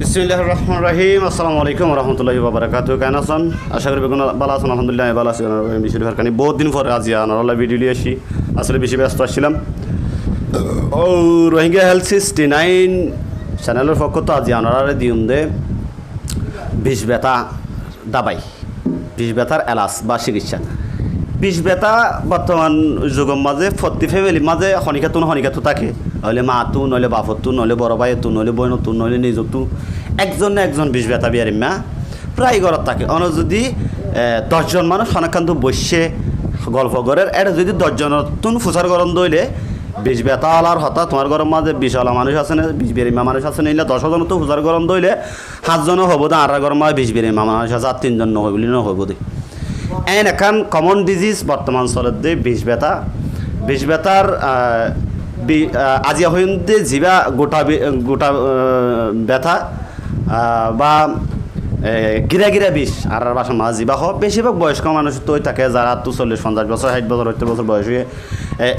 বিসমিল্লাহ রহমান রাহিম আসসালামু আলাইকুম রহমতুল্লাহি বাবরাকাতু কেন আছেন আশা করি বেগুন ভালো আছেন, আলহামদুলিল্লাহ, আমি ভালো আছি। বেশি হারকানি বহুত দিন পরে আজি আনারল্লাহ ভিডিও নিয়ে আসি। আসলে বেশি ব্যস্ত আসছিলাম। ও, রোহিঙ্গা হেলথ সিক্সটি নাইন চ্যানেলের পক্ষ তো আজি আনারে দিউম দে। বিষ ব্যথা, দাবাই। বিষ ব্যথার এলাচ বা চিকিৎসা। বিষ ব্যথা বর্তমান যুগের মাঝে প্রতি ফ্যামিলির মাঝে শনিকাতো শনিকাতো থাকে। নইলে মাতো নইলে বাপতো নইলে বড় ভাইতো নইলে বইনতো নইলে নিজতো। একজন না একজন বিষ ব্যথা বিয়ারি মা প্রায় ঘরত থাকে। অন যদি দশজন মানুষ অনেকখান বসে গল্প করের এটা যদি দশজনতুন ফুসার গরম দইলে বিষ ব্যথা আলার হতা তোমার গরম মাঝে বিশালা মানুষ আছে না বিষ বেরিমা মানুষ আছে না দশজন তো ফুসার গরম দইলে সাতজনও হব দে আর গরম মাঝে বিষ বেরিমা মানুষ আছে আর তিনজন নহব বুলি নহব দে। এন এখন কমন ডিজিজ বর্তমান চলত দে বিষ ব্যথা। বিষ ব্যথার আজি হইতে জিবা গোটা গোটা বেথা বা গিরা গিরা বিষ আর আর বাসা মাছ জিবা হোক বেশিরভাগ বয়স্ক মানুষ তৈ থাকে, যারা তো চল্লিশ, পঞ্চাশ বছর ষাট বছর, সত্তর বছর বয়স হয়ে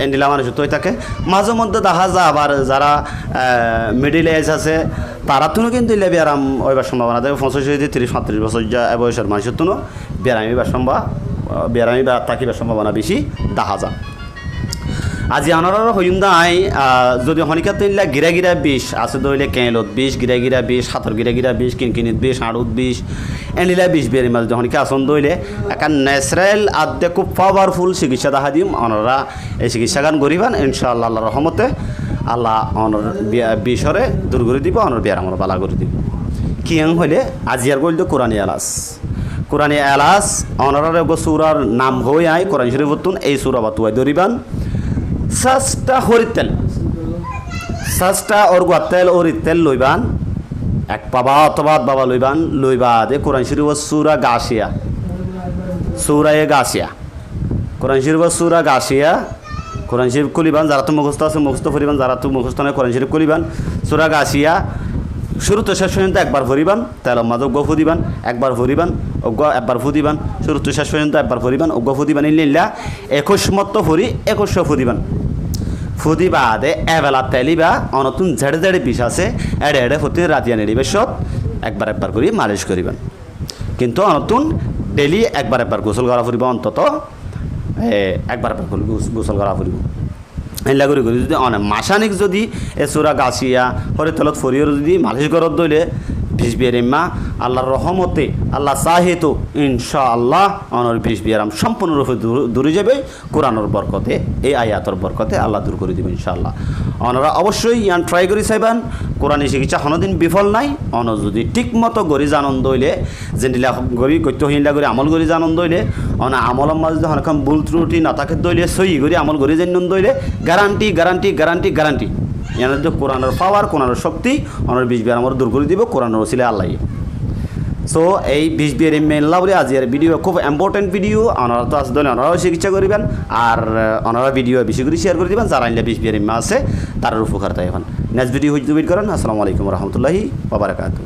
এন্ডিলা মানুষ তৈ থাকে। মাঝে মধ্যে দেখা যায় আবার যারা মিডিল এজ আছে তারা তুনো কিন্তু ইলে ব্যায়াম ওইবার সম্ভাবনা থাকে। পঞ্চাশ হইতে তিরিশ পঁয়ত্রিশ বছর যা বয়সের মানুষের তুনো ব্যায়ামি বা সম্ভব ব্যায়ামি বা তাকিবার সম্ভাবনা বেশি দেখা যায়। আজি আনাৰৰ হইন্দা আই আহ, যদি শনিকা তিনলা গিৰা গিৰা বিষ আছে দৈলে কেঁলত বিষ গিৰা গিৰা বিষ হাতৰ গিৰা গিৰা বিষ কিনকিনিত বিষ আড়ুত বিষ এনিলা বিষ বেরি মাছ শনিকা আসন দইলে একা ন্যাচারেল আদে খুব পাওয়ারফুল চিকিৎসা দেখা দিম। অনরা এই চিকিৎসা গান করিবান ইনশাআল্লাহ আল্লাহ রহমতে আল্লাহ অনর বিষরে দূর করে দিব অনর বিয়ার আমার বালা করে দিব। কিয়াং হইলে আজি আর গইল কোরআনী এলাস কোরআনী এলাস অনরার সুরার নাম হই আই কোরআন শরীফতুন এই সুরা বাতুয়াই দরিবান সাজটা হরির তেল। সাজটা ওর গোয়া তেল ওরির তেল লইবান, এক পাবা অথবা বাবা লইবান, লইবা দে কোরআন শরীফ সুরা গাছিয়া সুরায়ে গাছিয়া কোরআন শরীফ সুরা গাছিয়া কোরআন শরীফ খুলিবান যারা তো মুখস্থ আছে, মুখস্থ ফুরিবান যারা তো মুখস্থ নয় কোরআন শরীফ খুলিবান সুরা গাছিয়া শুরুতে শেষ পর্যন্ত একবার ভরিবান, তেল মাঝে অজ্ঞ ফুদিবান একবার ভরিবান অজ্ঞ, একবার ফুদিবান শুরুতে শেষ পর্যন্ত একবার ভরিবান অজ্ঞ ফুদিবান ইল্লা একুশ মত ফুরি, একুশশো ফুদিবান ফুদি বাদে এবেলা তেলিবা, অনতুন ঝেড়ে ঝেড়ে বিষ আছে। এড়ে এড়ে ফুটি রাতিয়া নেড়িবে সব একবার একবার করে মালিশ করিবেন। কিন্তু অনতুন ডেলি একবার একবার গোসল করা ফুরিব অন্তত একবার একবার করে গোস- গোসল করা ফুরিব। এলা করে করে যদি অনেক মাসানিক যদি এ চূড়া গাছিয়া হরে তলত ফরিয়র যদি মালিশ করত দইলে বিষ বিয়ারিমা আল্লাহর রহমতে আল্লাহ চাহেতো ইনশা আল্লাহ অনর বিষ বিয়ারাম সম্পূর্ণরূপে দূর- যাবে, কোরআনর বরকতে, এই আয়াতর বরকতে আল্লাহ দূর করে দেবে ইনশাআল্লাহ। অনরা অবশ্যই ইয়ান ট্রাই করি চাইবান কোরআনী চিকিৎসা হনদিন বিফল নাই অন যদি ঠিক মতো গরি জানন দইলে যেনিলা গরি গৈত্য হিলা করে আমল গরি জানন দইলে অন আমলের মাঝে যখন ভুল ত্রুটি না থাকে দইলে সই গরি আমল গরি জানন দইলে গ্যারান্টি গ্যারান্টি গ্যারান্টি গ্যারান্টি ইয়ানের যে কোরআনের পাওয়ার, কোরআনের শক্তি ওনার বিষ বিয়ার আমার দূর করে দিব, কোরআনের ওসিলে আল্লাহ। সো এই বিষ বিয়ারি মেনলা বলে আজ এর ভিডিও খুব ইম্পর্টেন্ট ভিডিও ওনারা তো আসলে ওনারাও চিকিৎসা করবেন, আর ওনারা ভিডিও বেশি করে শেয়ার করে দিবেন, যারা আনলে বিষ বিয়ারি আছে তার উপকার তাই এখন। নেক্সট ভিডিও হুইট করেন, আসসালামু আলাইকুম রহমতুল্লাহি বাবারাকাতু